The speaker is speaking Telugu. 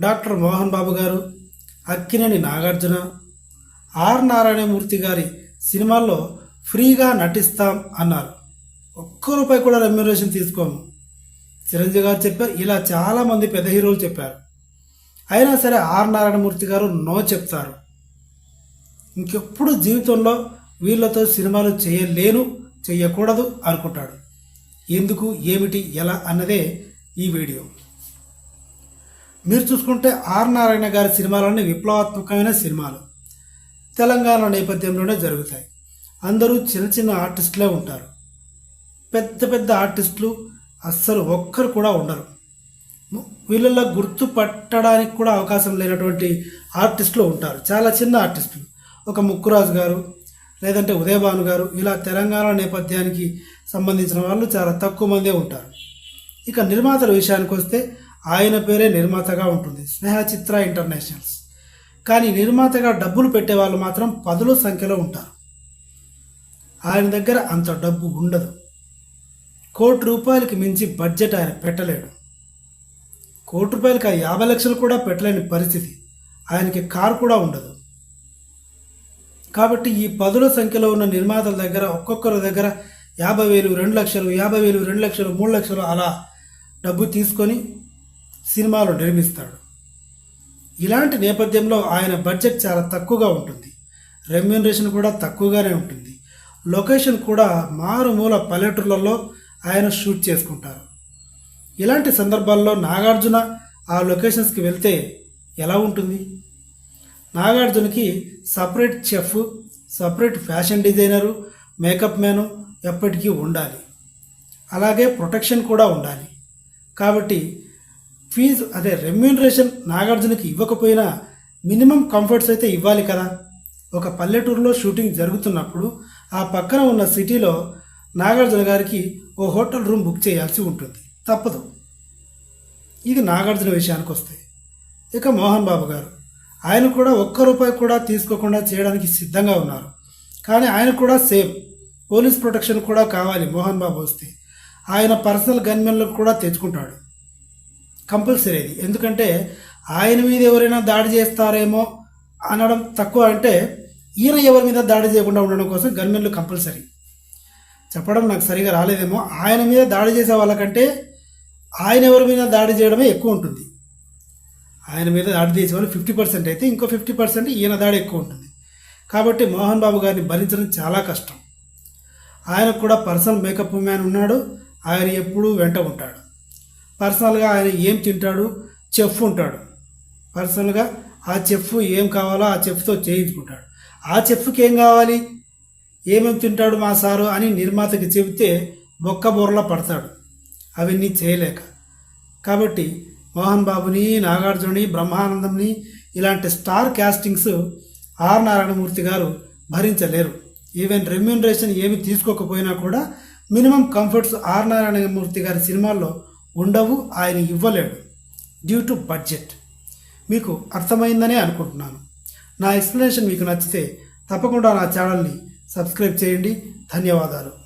డాక్టర్ మోహన్ బాబు గారు అక్కినేని నాగార్జున ఆర్ నారాయణమూర్తి గారి సినిమాల్లో ఫ్రీగా నటిస్తాం అన్నారు. ఒక్క రూపాయి కూడా రెమ్యునరేషన్ తీసుకోము. చిరంజీవి గారు చెప్పారు ఇలా చాలామంది పెద్ద హీరోలు చెప్పారు. అయినా సరే ఆర్ నారాయణమూర్తి గారు నో చెప్తారు. ఇంకెప్పుడు జీవితంలో వీళ్ళతో సినిమాలు చేయలేను చేయకూడదు అనుకుంటాడు. ఎందుకు ఏమిటి ఎలా అన్నదే ఈ వీడియో. మీరు చూసుకుంటే ఆర్ నారాయణ గారి సినిమాలన్నీ విప్లవాత్మకమైన సినిమాలు. తెలంగాణ నేపథ్యంలోనే జరుగుతాయి. అందరూ చిన్న చిన్న ఆర్టిస్టులే ఉంటారు. పెద్ద పెద్ద ఆర్టిస్టులు అస్సలు ఒక్కరు కూడా ఉండరు. వీళ్ళల్లో గుర్తుపట్టడానికి కూడా అవకాశం లేనటువంటి ఆర్టిస్టులు ఉంటారు. చాలా చిన్న ఆర్టిస్టులు. ఒక ముక్కురాజు గారు లేదంటే ఉదయభాను గారు ఇలా తెలంగాణ నేపథ్యానికి సంబంధించిన వాళ్ళు చాలా తక్కువ మందే ఉంటారు. ఇక నిర్మాతల విషయానికి వస్తే ఆయన పేరే నిర్మాతగా ఉంటుంది. స్నేహ చిత్ర ఇంటర్నేషనల్స్. కానీ నిర్మాతగా డబ్బులు పెట్టే వాళ్ళు మాత్రం పదుల సంఖ్యలో ఉంటారు. ఆయన దగ్గర అంత డబ్బు ఉండదు. కోటి రూపాయలకి మించి బడ్జెట్ ఆయన పెట్టలేడు. కోటి రూపాయలకి ఆ యాభై లక్షలు కూడా పెట్టలేని పరిస్థితి ఆయనకి కారు కూడా ఉండదు. కాబట్టి ఈ పదుల సంఖ్యలో ఉన్న నిర్మాతల దగ్గర ఒక్కొక్కరి దగ్గర యాభై వేలు రెండు లక్షలు యాభై వేలు రెండు లక్షలు మూడు లక్షలు అలా డబ్బు తీసుకొని సినిమాలు నిర్మిస్తాడు. ఇలాంటి నేపథ్యంలో ఆయన బడ్జెట్ చాలా తక్కువగా ఉంటుంది. రెమ్యూనరేషన్ కూడా తక్కువగానే ఉంటుంది. లొకేషన్ కూడా మారుమూల పల్లెటూర్లలో ఆయన షూట్ చేసుకుంటారు. ఇలాంటి సందర్భాల్లో నాగార్జున ఆ లొకేషన్స్కి వెళ్తే ఎలా ఉంటుంది? నాగార్జునకి separate chef separate fashion designer makeup man ఎప్పటికీ ఉండాలి. అలాగే ప్రొటెక్షన్ కూడా ఉండాలి. కాబట్టి ఫీజు అదే రెమ్యూనరేషన్ నాగార్జునకి ఇవ్వకపోయినా మినిమం కంఫర్ట్స్ అయితే ఇవ్వాలి కదా. ఒక పల్లెటూరులో షూటింగ్ జరుగుతున్నప్పుడు ఆ పక్కన ఉన్న సిటీలో నాగార్జున గారికి ఓ హోటల్ రూమ్ బుక్ చేయాల్సి ఉంటుంది. తప్పదు. ఇది నాగార్జున విషయానికి వస్తే. ఇక మోహన్ బాబు గారు ఆయన కూడా ఒక్క రూపాయి కూడా తీసుకోకుండా చేయడానికి సిద్ధంగా ఉన్నారు. కానీ ఆయన కూడా సేమ్. పోలీస్ ప్రొటెక్షన్ కూడా కావాలి మోహన్ బాబు వస్తే. ఆయన పర్సనల్ గన్మెన్లకు కూడా తెచ్చుకుంటాడు. కంపల్సరీ అది ఎందుకంటే ఆయన మీద ఎవరైనా దాడి చేస్తారేమో అనడం తక్కువ అంటే ఈయన ఎవరి మీద దాడి చేయకుండా ఉండడం కోసం గన్మెన్లు కంపల్సరీ. చెప్పడం నాకు సరిగా రాలేదేమో. ఆయన మీద దాడి చేసే వాళ్ళకంటే ఆయన ఎవరి మీద దాడి చేయడమే ఎక్కువ ఉంటుంది. ఆయన మీద దాడి చేసే వాళ్ళు ఫిఫ్టీ పర్సెంట్ అయితే ఇంకో ఫిఫ్టీ పర్సెంట్ ఈయన దాడి ఎక్కువ ఉంటుంది. కాబట్టి మోహన్ బాబు గారిని భరించడం చాలా కష్టం. ఆయన కూడా పర్సనల్ మేకప్ మ్యాన్ ఉన్నాడు. ఆయన ఎప్పుడూ వెంట ఉంటాడు. పర్సనల్గా ఆయన ఏం తింటాడు? చెఫ్ ఉంటాడు. పర్సనల్గా ఆ చెఫ్ ఏం కావాలో ఆ చెఫ్తో చేయించుకుంటాడు. ఆ చెఫ్కి ఏం కావాలి? ఏమేమి తింటాడు మా సారు అని నిర్మాతకి చెబితే బొక్క బోర్లా పడతాడు. అవన్నీ చేయలేక. కాబట్టి మోహన్ బాబుని నాగార్జుని బ్రహ్మానందంని ఇలాంటి స్టార్ క్యాస్టింగ్స్ ఆర్ నారాయణమూర్తి గారు భరించలేరు. ఈవెన్ రెమ్యూనరేషన్ ఏమి తీసుకోకపోయినా కూడా మినిమం కంఫర్ట్స్ ఆర్ నారాయణమూర్తి గారి సినిమాల్లో ఉండవు ఆయన ఇవ్వలేడు. డ్యూ టు బడ్జెట్ మీకు అర్థమైందనే అనుకుంటున్నాను. నా ఎక్స్ప్లెనేషన్ మీకు నచ్చితే తప్పకుండా నా ఛానల్ని సబ్స్క్రైబ్ చేయండి. ధన్యవాదాలు.